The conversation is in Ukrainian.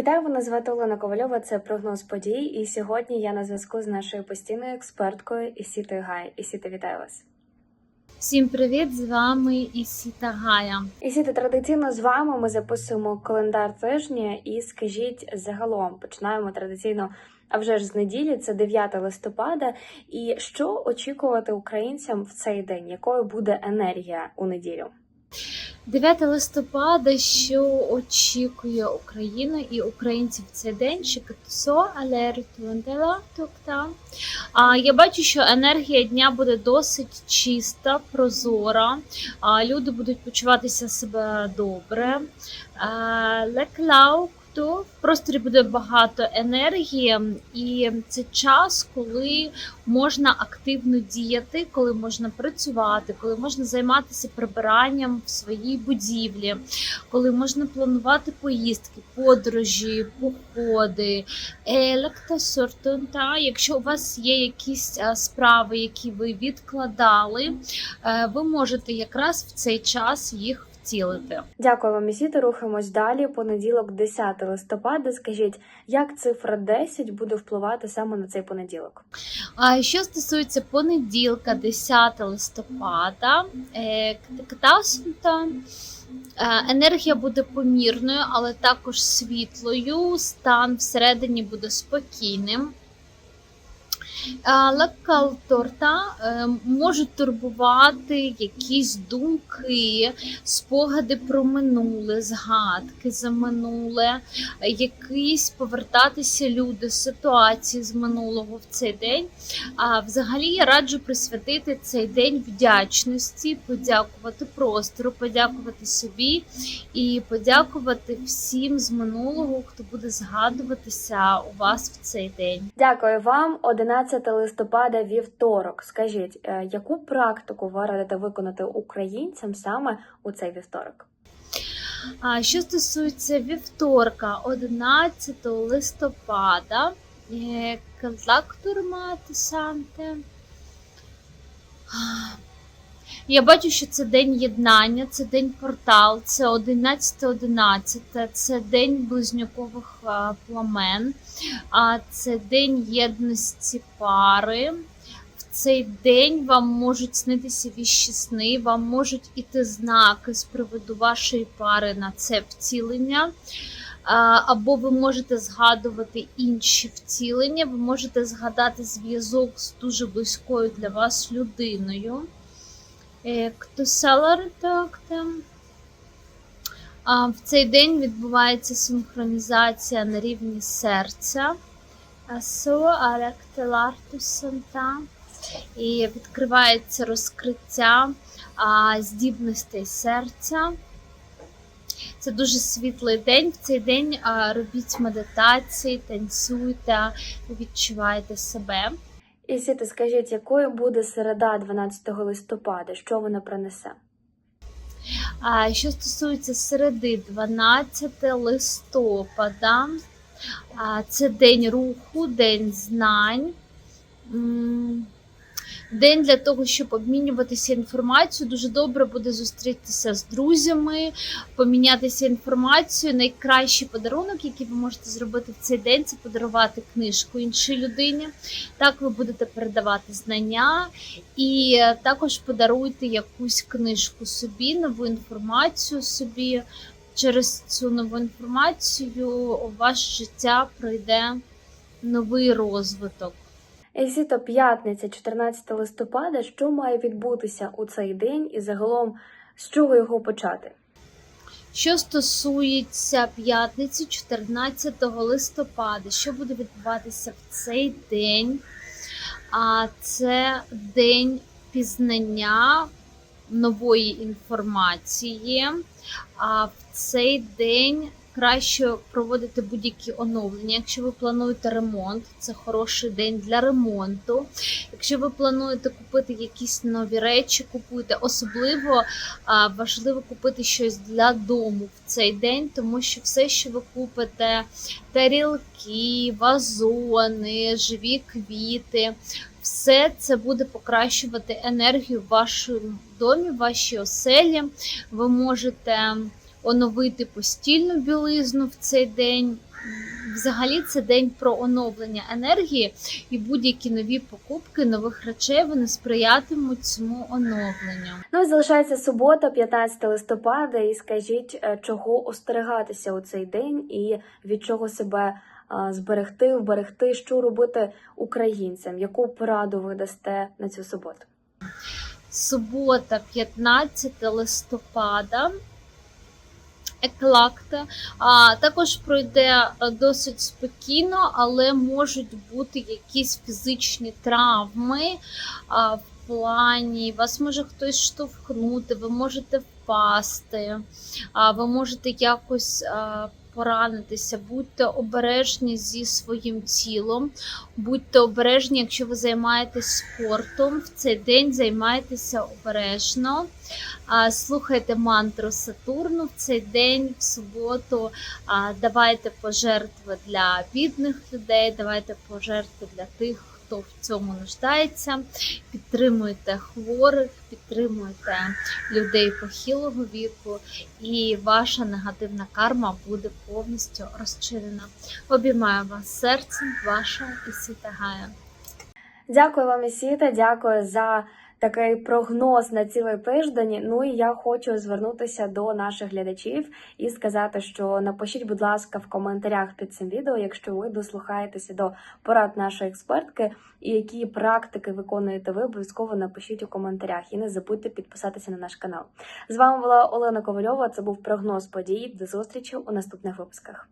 Вітаю, мене звати Олена Ковальова. Це прогноз подій. І сьогодні я на зв'язку з нашою постійною експерткою Ісітою Гай. Ісіта, вітаю вас. Всім привіт! З вами Ісіта Гая. Ісіта, традиційно з вами ми записуємо календар тижня і скажіть загалом починаємо традиційно. А вже ж з неділі, це 9 листопада. І що очікувати українцям в цей день? Якою буде енергія у неділю? 9 листопада, що очікує Україну і українців цей день, що катусо, алертуантела токта. А я бачу, що енергія дня буде досить чиста, прозора. А люди будуть почуватися себе добре. Леклау. То в просторі буде багато енергії, і це час, коли можна активно діяти, коли можна працювати, коли можна займатися прибиранням в своїй будівлі, коли можна планувати поїздки, подорожі, походи, електосортунта. Якщо у вас є якісь справи, які ви відкладали, е, ви можете якраз в цей час їх втілити. Дякую вам, Ісіта. Рухаємось далі. Понеділок, 10 листопада. Скажіть, як цифра 10 буде впливати саме на цей понеділок? А що стосується понеділка, 10 листопада, е, енергія буде помірною, але також світлою. Стан всередині буде спокійним. Лекал торта е, можуть турбувати якісь думки, спогади про минуле, згадки за минуле, якісь повертатися люди, ситуації з минулого в цей день. А взагалі я раджу присвятити цей день вдячності, подякувати простору, подякувати собі і подякувати всім з минулого, хто буде згадуватися у вас в цей день. Дякую вам. 11 листопада, вівторок. Скажіть, е, яку практику ви радите виконати українцям саме у цей вівторок? А що стосується вівторка, 11 листопада, е, контактурмати санте. Я бачу, що це день єднання, це день портал, це 11.11, це день близнюкових а, пламен, це день єдності пари. В цей день вам можуть снитися віщі сни, вам можуть іти знаки з приводу вашої пари на це втілення. Або ви можете згадувати інші втілення, ви можете згадати зв'язок з дуже близькою для вас людиною. А В цей день відбувається синхронізація на рівні серця. І відкривається розкриття здібностей серця. Це дуже світлий день. В цей день робіть медитації, танцюйте, відчувайте себе. І Сіти, скажіть, якою буде середа 12 листопада? Що вона принесе? А що стосується середи 12 листопада, це день руху, день знань. День для того, щоб обмінюватися інформацією, дуже добре буде зустрітися з друзями, помінятися інформацією. Найкращий подарунок, який ви можете зробити в цей день, це подарувати книжку іншій людині. Так ви будете передавати знання, і також подаруйте якусь книжку собі, нову інформацію собі. Через цю нову інформацію у ваше життя пройде новий розвиток. Ейсіто п'ятниця, 14 листопада. Що має відбутися у цей день, і загалом з чого його почати? Що стосується п'ятниці, 14 листопада, що буде відбуватися в цей день? А це день пізнання нової інформації. А в цей день краще проводити будь-які оновлення. Якщо ви плануєте ремонт, це хороший день для ремонту. Якщо ви плануєте купити якісь нові речі, купуйте. Особливо важливо купити щось для дому в цей день, тому що все, що ви купите, тарілки, вазони, живі квіти. Все це буде покращувати енергію в вашому домі, в вашій оселі. Ви можете оновити постільну білизну в цей день. Взагалі це день про оновлення енергії, і будь-які нові покупки нових речей вони сприятимуть цьому оновленню. Ну і залишається субота, 15 листопада, і скажіть, е, чого остерегатися у цей день і від чого себе зберегти, вберегти, що робити українцям, яку пораду ви дасте на цю суботу? Субота, 15 листопада. Еклакта. А також пройде е, досить спокійно, але можуть бути якісь фізичні травми. А, в плані вас може хтось штовхнути, ви можете впасти, а, ви можете якось а, поранитися. Будьте обережні зі своїм тілом, будьте обережні, якщо ви займаєтесь спортом. В цей день займайтеся обережно. Слухайте мантру Сатурну в цей день, в суботу. Давайте пожертви для бідних людей, давайте пожертви для тих, хто в цьому нуждається. Підтримуйте хворих, підтримуйте людей похилого віку, і ваша негативна карма буде повністю розчинена. Обіймаю вас серцем, ваша Ісіта Гая. Дякую вам, Ісіта, дякую за такий прогноз на цілий тиждень. Ну і я хочу звернутися до наших глядачів і сказати, що напишіть, будь ласка, в коментарях під цим відео, якщо ви дослухаєтеся до порад нашої експертки, і які практики виконуєте ви, обов'язково напишіть у коментарях. І не забудьте підписатися на наш канал. З вами була Олена Ковальова. Це був прогноз подій. До зустрічі у наступних випусках.